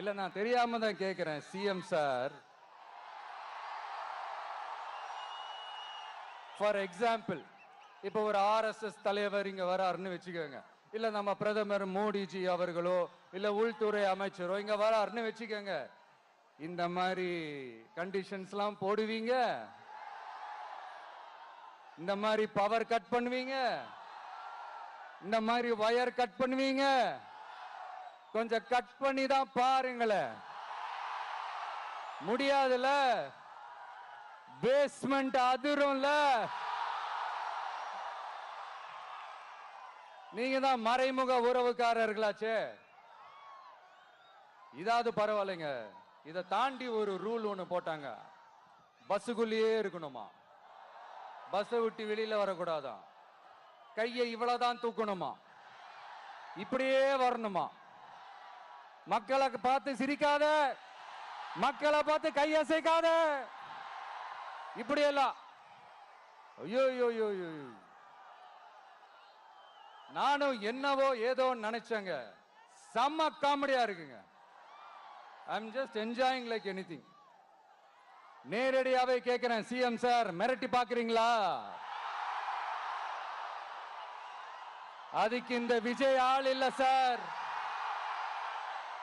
இல்ல நான் தெரியாம தான் கேட்கிறேன் சிஎம் சார் ஃபார் எக்ஸாம்பிள் இப்போ ஒரு ஆர்எஸ்எஸ் தலைவர் இங்க வராருன்னு வச்சுக்கோங்க. இல்ல நம்ம பிரதமர் மோடிஜி அவர்களோ இல்ல உள்துறை அமைச்சரோ இங்க வராருன்னு வச்சுக்கோங்க. இந்த மாதிரி கண்டிஷன்ஸ்லாம் போடுவீங்க? இந்த மாதிரி பவர் கட் பண்ணுவீங்க? இந்த மாதிரி வயர் கட் பண்ணுவீங்க? கொஞ்சம் கட் பண்ணி தான் பாருங்களேன் முடியாதுல? பேஸ்மெண்ட் அதிரும்ல. நீங்க தான் மறைமுக உறவுக்காரர்களாச்சே. இதாவது பரவாயில்லைங்க. இதை தாண்டி ஒரு ரூல் ஒன்று போட்டாங்க. பஸ்ஸுக்குள்ளேயே இருக்கணுமா? பஸ்ஸை விட்டு வெளியில வரக்கூடாதான் கையை இவ்வளவுதான் தூக்கணுமா? இப்படியே வரணுமா? மக்களை பார்த்து சிரிக்காத மக்களை பார்த்து கையசைக்காத இப்படி எல்லாம் ஐயோ ஐயோ ஐயோ நானும் என்னவோ ஏதோ நினைச்சேங்க. செம்ம காமெடியா இருக்குங்க. I am just enjoying like anything நேரடியாவே கேட்கிறேன் சிஎம் சார் மிரட்டி பாக்குறீங்களா அதுக்கு இந்த விஜய் ஆள் இல்ல சார்